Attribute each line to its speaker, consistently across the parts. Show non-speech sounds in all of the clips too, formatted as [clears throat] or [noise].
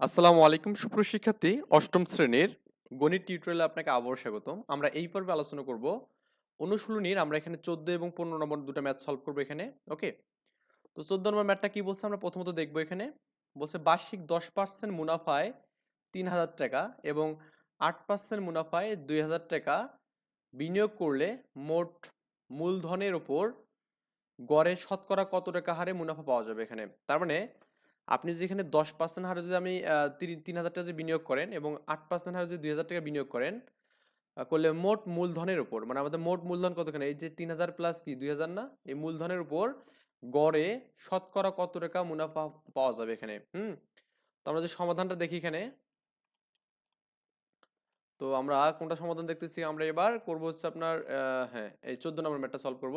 Speaker 1: আসসালামু আলাইকুম সুপ্রশিক্ষার্থী অষ্টম শ্রেণির গণিত টিউটোরিয়ালে আপনাকে আবার স্বাগতম। আমরা এই পর্বে আলোচনা করব অনুশীলনীর, আমরা এখানে চোদ্দ এবং পনেরো নম্বর দুটো ম্যাথ সলভ করব এখানে ওকে তো চোদ্দ নম্বর ম্যাথটা কি বলছে আমরা প্রথমত দেখব এখানে। বলছে বার্ষিক দশ পার্সেন্ট মুনাফায় তিন হাজার টাকা এবং আট পার্সেন্ট মুনাফায় দুই হাজার টাকা বিনিয়োগ করলে মোট মূলধনের ওপর গড়ে শতকরা কত টাকা হারে মুনাফা পাওয়া যাবে এখানে। তার মানে আপনি যদি এখানে দশ পার্সেন্ট হারে যদি আমি তিন- হাজার টাকা যদি বিনিয়োগ করেন এবং আট পার্সেন্ট হারে যদি দুই হাজার টাকা বিনিয়োগ করেন করলে মোট মূলধনের উপর মানে আমাদের মোট মূলধন কতখানে? এই যে তিন হাজার প্লাস কি দুই হাজার না? এই মূলধনের উপর গড়ে শতকরা কত টাকা মুনাফা পাওয়া যাবে এখানে, হুম? তো আমরা যে সমাধানটা দেখি এখানে, তো আমরা কোনটা সমাধান দেখতেছি? আমরা এবার করব হচ্ছে আপনার হ্যাঁ এই চোদ্দ নম্বর ম্যাটটা সলভ করব।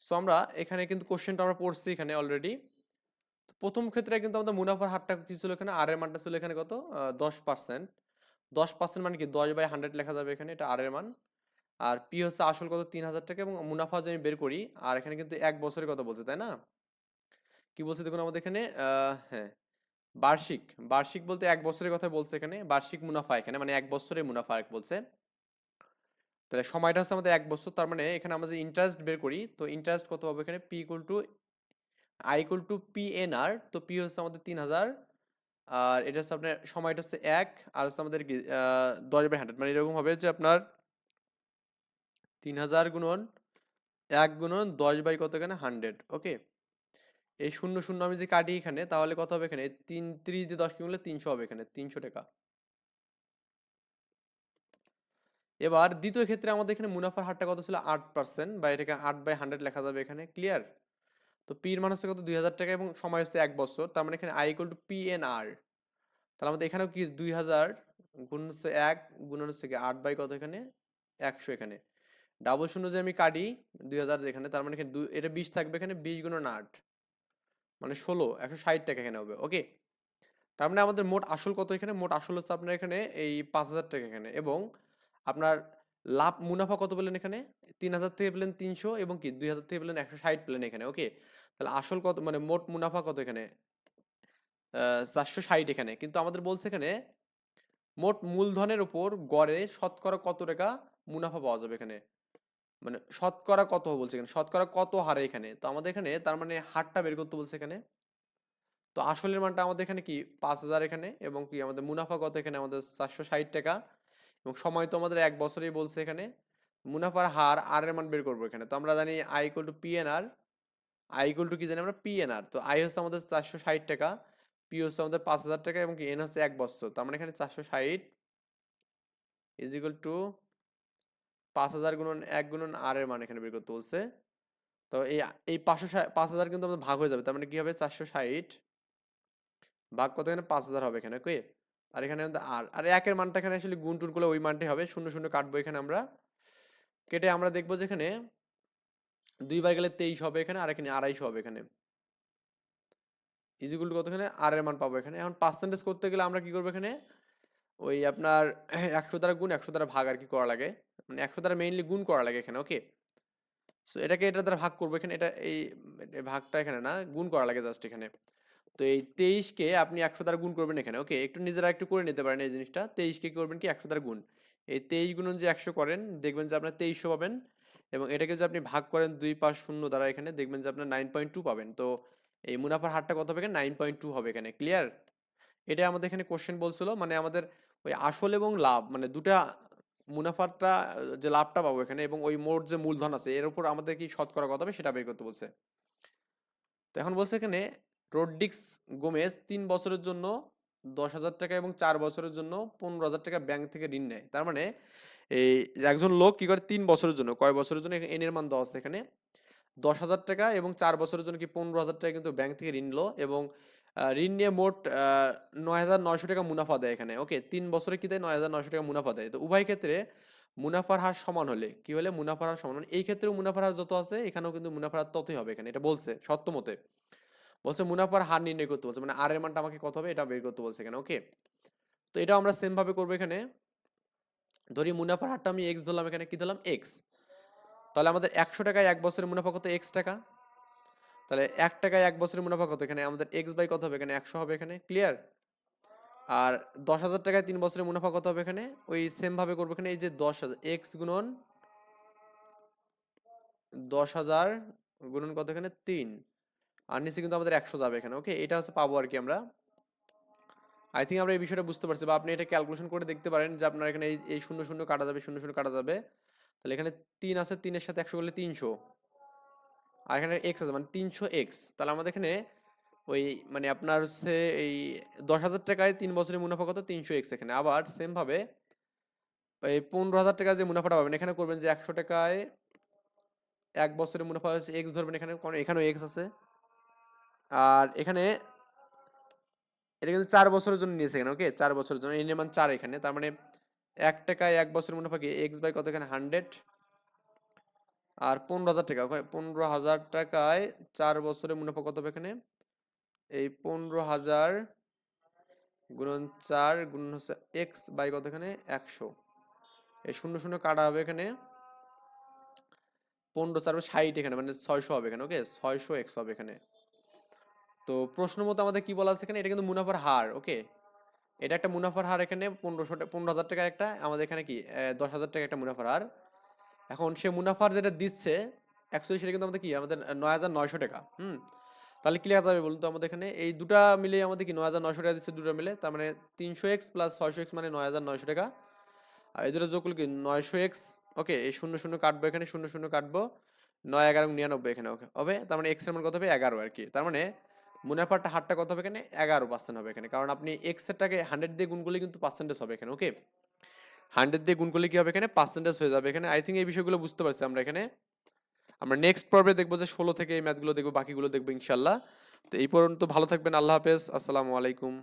Speaker 1: সো আমরা এখানে কিন্তু কোশ্চেনটা আমরা পড়ছি এখানে অলরেডি প্রথম ক্ষেত্রে কিন্তু আমাদের মুনাফার হারটা কি ছিল এখানে? আর এর মানটা ছিল এখানে কত? দশ পার্সেন্ট দশ পার্সেন্ট মানে কি? দশ বাই হান্ড্রেড লেখা যাবে এখানে, এটা আর এর মান। আর পি হচ্ছে আসল কত? তিন হাজার টাকা এবং মুনাফা যদি আমি বের করি, আর এখানে কিন্তু এক বছরের কথা বলছে, তাই না? কি বলছে দেখুন আমাদের এখানে? হ্যাঁ। বার্ষিক। বার্ষিক বলতে এক বছরের কথা বলছে এখানে। বার্ষিক মুনাফা এখানে মানে এক বছরের মুনাফা আর কি বলছে। তাহলে সময়টা হচ্ছে আমাদের এক বছর, তার মানে এখানে আমরা যে ইন্টারেস্ট বের করি, তো ইন্টারেস্ট কত হবে এখানে? P equal to I equal to P N R তো পি হচ্ছে আমাদের তিন হাজার, আর এটা হচ্ছে আপনার সময়টা হচ্ছে এক, আর হচ্ছে আমাদের দশ বাই হান্ড্রেড মানে এরকম হবে যে আপনার তিন হাজার গুণন এক গুণন দশ বাই কত এখানে? হান্ড্রেড ওকে এই শূন্য শূন্য আমি যে কাটি এখানে, তাহলে কত হবে এখানে? তিন ত্রিশ দিয়ে দশ কিনলে তিনশো হবে এখানে, তিনশো টাকা। এবার দ্বিতীয় ক্ষেত্রে আমাদের এখানে মুনাফার হারটা কত ছিল? আট পার্সেন্ট বা এটাকে আট বাই হান্ড্রেড লেখা যাবে এখানে ক্লিয়ার তো পির মান হচ্ছে কত? দুই হাজার টাকা এবং সময় হচ্ছে এক বছর। তার মানে এখানে I equal to P N R তাহলে আমাদের এখানেও কি? দুই হাজার গুণ হচ্ছে এক গুণন হচ্ছে কি? আট বাই কত এখানে? একশো এখানে। ডাবল শূন্য যে আমি কাটি, দুই হাজার এখানে তার মানে এখানে এটা বিশ থাকবে এখানে, বিশ গুণন আট। মানে ষোলো, একশো ষাট টাকা এখানে হবে ওকে তার মানে আমাদের মোট আসল কত এখানে? মোট আসল হচ্ছে আপনার এখানে এই পাঁচ হাজার টাকা এখানে। এবং আপনার লাভ মুনাফা কত পেলেন এখানে? তিন হাজার থেকে পেলেন তিনশো এবং কি? দুই হাজার থেকে পেলেন একশো ষাট পেলেন এখানে ওকে তাহলে আসল কত মানে মোট মুনাফা কত এখানে? চারশো ষাট এখানে। কিন্তু আমাদের বলছে এখানে, মোট মূলধনের ওপর গড়ে শতকরা কত টাকা মুনাফা পাওয়া যাবে এখানে? মানে শতকরা কত বলছে এখানে? শতকরা কত হারে এখানে? তো আমাদের এখানে তার মানে হারটা বের করতে বলছে এখানে। তো আসলের মানটা আমাদের এখানে কি? পাঁচ হাজার এখানে এবং কি? আমাদের মুনাফা কত এখানে? আমাদের চারশো ষাট টাকা। এবং সময় তো আমাদের এক বছরই বলছে এখানে। মুনাফার হার আর এর মান বের করব এখানে। তো আমরা জানি I equal to P N R I equal to কি জানি আমরা? পি এন আর তো আই হচ্ছে আমাদের চারশো ষাট টাকা পি হচ্ছে আমাদের পাঁচ হাজার টাকা এবং এন হচ্ছে এক বছর। তো মানে এখানে চারশো ষাট ইজ ইকুয়াল টু পাঁচ হাজার গুণন এক গুণন আর এর মান এখানে বের করতে বলছে। তো এই এই পাঁচশো পাঁচ হাজার কিন্তু আমাদের ভাগ হয়ে যাবে। তার মানে কি হবে? চারশো ষাট ভাগ কত এখানে? পাঁচ হাজার হবে এখানে ওকে আর এখানে আর আর একের মানটা এখানে আসলে গুণ টুন করলে ওই মানটাই হবে। শূন্য শূন্য কাটবো এখানে আমরা। কেটে আমরা দেখব যে এখানে দুইবার গেলে তেইশ হবে এখানে, আর এখানে আড়াইশো হবে এখানে। ইজিকুল কত এখানে? আর এর মান পাবো এখানে। এখন পার্সেন্টেজ করতে গেলে আমরা কি করব এখানে? ওই আপনার [clears throat] একশো দ্বারা গুণ একশো দ্বারা ভাগ আর কি করা লাগে। মানে একশো দ্বারা মেইনলি গুণ করা লাগে এখানে ওকে সো এটাকে এটা দ্বারা ভাগ করব এখানে। এটা এই ভাগটা এখানে না, গুণ করা লাগে জাস্ট এখানে। তো এই তেইশকে আপনি একশো দ্বারা গুণ করবেন এখানে। ওকে, একটু নিজেরা একটু করে নিতে পারেন এই জিনিসটা। তেইশকে করবেন কি? একশো দ্বারা গুণ। এই তেইশ গুণন যে একশো করেন, দেখবেন যে আপনার তেইশশো পাবেন এবং এটাকে যদি আপনি ভাগ করেন দুই পাঁচ শূন্য দ্বারা এখানে, দেখবেন যে আপনার নাইন পয়েন্ট টু পাবেন। তো এই মুনাফার হারটা কত হবে এখানে? নাইন পয়েন্ট টু হবে এখানে। ক্লিয়ার? এটা আমাদের এখানে কোশ্চেন বলছিল। মানে আমাদের ওই আসল এবং লাভ মানে দুটা মুনাফাটা যে লাভটা পাবো এখানে এবং ওই মোট যে মূলধন আছে, এর উপর আমাদের কি শতকরা কত হবে সেটা বের করতে বলছে। তো এখন বলছে এখানে রোড্রিক্স গোমেজ তিন বছরের জন্য দশ হাজার টাকা এবং চার বছরের জন্য পনেরো হাজার টাকা ব্যাংক থেকে ঋণ নেয়। তার মানে এই একজন লোক কি করে তিন বছরের জন্য, কয় বছরের জন্য এন এর মান দেওয়া আছে এখানে? দশ হাজার টাকা এবং চার বছরের জন্য কি পনেরো হাজার টাকা কিন্তু ব্যাংক থেকে ঋণ নিলো এবং ঋণ নিয়ে মোট নয় হাজার নয়শো টাকা মুনাফা দেয় এখানে। ওকে, তিন বছরে কি দেয়? নয় হাজার নয়শো টাকা মুনাফা দেয়। তো উভয় ক্ষেত্রে মুনাফার হার সমান হলে, কি হলে? মুনাফার হার সমান মানে এই ক্ষেত্রেও মুনাফার হার যত আছে, এখানেও কিন্তু মুনাফার হার ততই হবে এখানে, এটা বলছে সত্য মতে বলছে, মুনাফার হার নির্ণয় করতে বলছে। মানে আর এর মানটা আমাকে কত হবে এটা বের করতে বলছে এখানে ওকে তো এটা আমরা সেম ভাবে করব এখানে। ধরি মুনাফার হারটা আমি এক্স ধরলাম, এখানে কি ধরলাম? এক্স তাহলে আমাদের একশো টাকায় এক বছরের মুনাফা কত? এক্স টাকা। তাহলে এক টাকায় এক বছরের মুনাফা কত? এখানে আমাদের এক্স বাই কত হবে? এখানে একশো হবে এখানে ক্লিয়ার আর দশ হাজার টাকায় তিন বছরের মুনাফা কত হবে এখানে? ওই সেম ভাবে করব এখানে, এই যে দশ হাজার এক্স গুণন দশ হাজার গুণন কত এখানে? তিন। আর নিচে কিন্তু আমাদের একশো যাবে এখানে ওকে এটা হচ্ছে পাবো আর কি আমরা। আই থিঙ্ক আমরা এই বিষয়টা বুঝতে পারছি বা আপনি এটা ক্যালকুলেশন করে দেখতে পারেন যে আপনার এখানে এই শূন্য শূন্য কাটা যাবে, শূন্য শূন্য কাটা যাবে। তাহলে এখানে তিন আছে, তিনের সাথে একশো করলে তিনশো। আর এখানে এক্স আছে মানে তিনশো এক্স তাহলে আমাদের এখানে ওই মানে আপনার হচ্ছে এই দশ হাজার টাকায় তিন বছরের মুনাফা কত? তিনশো এক্স এখানে। আবার সেমভাবে এই পনেরো হাজার টাকা যে মুনাফাটা পাবেন, এখানে করবেন যে একশো টাকায় এক বছরের মুনাফা হচ্ছে এক্স ধরবেন এখানে এখানেও এক্স আছে। আর এখানে এটা কিন্তু চার বছরের জন্য নিয়েছে এখানে ওকে চার বছরের জন্য। এর মান চার এখানে। তার মানে এক টাকায় এক বছরের মুনাফা কি এক্স বাই কত এখানে? হান্ড্রেড আর পনেরো হাজার টাকা ওখানে পনেরো হাজার টাকায় চার বছরের মুনাফা কত হবে এখানে? এই পনেরো হাজার গুণন চার গুণন হচ্ছে এক্স বাই কত এখানে? একশো। এই শূন্য শূন্য কাটা হবে এখানে। পনেরো চার ষাট এখানে মানে ছয়শো হবে এখানে ওকে ছয়শো এক্স হবে এখানে। তো প্রশ্ন মতো আমাদের কি বলা আছে এখানে? এটা কিন্তু মুনাফার হার ওকে এটা একটা মুনাফার হার এখানে, পনেরোশো পনেরো হাজার টাকা একটা, আমাদের এখানে কি? দশ হাজার টাকা একটা মুনাফার হার। এখন সে মুনাফার যেটা দিচ্ছে অ্যাকচুয়ালি সেটা কিন্তু আমাদের কি? আমাদের নয় হাজার নয়শো টাকা, হুম? তাহলে কি লেখা যাবে বলুন তো আমাদের এখানে। এই দুটা মিলে আমাদের কি? নয় হাজার নয়শো টাকা দিচ্ছে দুটো মিলে, তার মানে তিনশো এক্স প্লাস ছয়শো এক্স মানে নয় হাজার নয়শো টাকা। আর এই দুটো যোগ করলে কি? নয়শো এক্স ওকে এই শূন্য শূন্য কাটবো এখানে, শূন্য শূন্য কাটবো, নয়, এগারো, নিরানব্বই এখানে ওকে হবে? তার মানে এক্সের মান কত হবে? এগারো আর কি। তার মানে মুনাফারটা হারটা কত হবে এখানে? এগারো পার্সেন্ট হবে এখানে। কারণ আপনি এক্সেরটাকে হান্ড্রেড দিয়ে গুণ করলে কিন্তু পার্সেন্টেজ হবে এখানে ওকে হান্ড্রেড দিয়ে গুণ করলে কি হবে এখানে? পার্সেন্টেজ হয়ে যাবে এখানে। আই থিঙ্ক এই বিষয়গুলো বুঝতে পারছি আমরা এখানে। আমরা নেক্সট পর্বে দেখব যে ষোলো থেকে এই ম্যাথগুলো দেখব, বাকিগুলো দেখব ইনশাল্লাহ তো এই পর্যন্ত ভালো থাকবেন, আল্লাহ হাফেজ। আসসালামু আলাইকুম।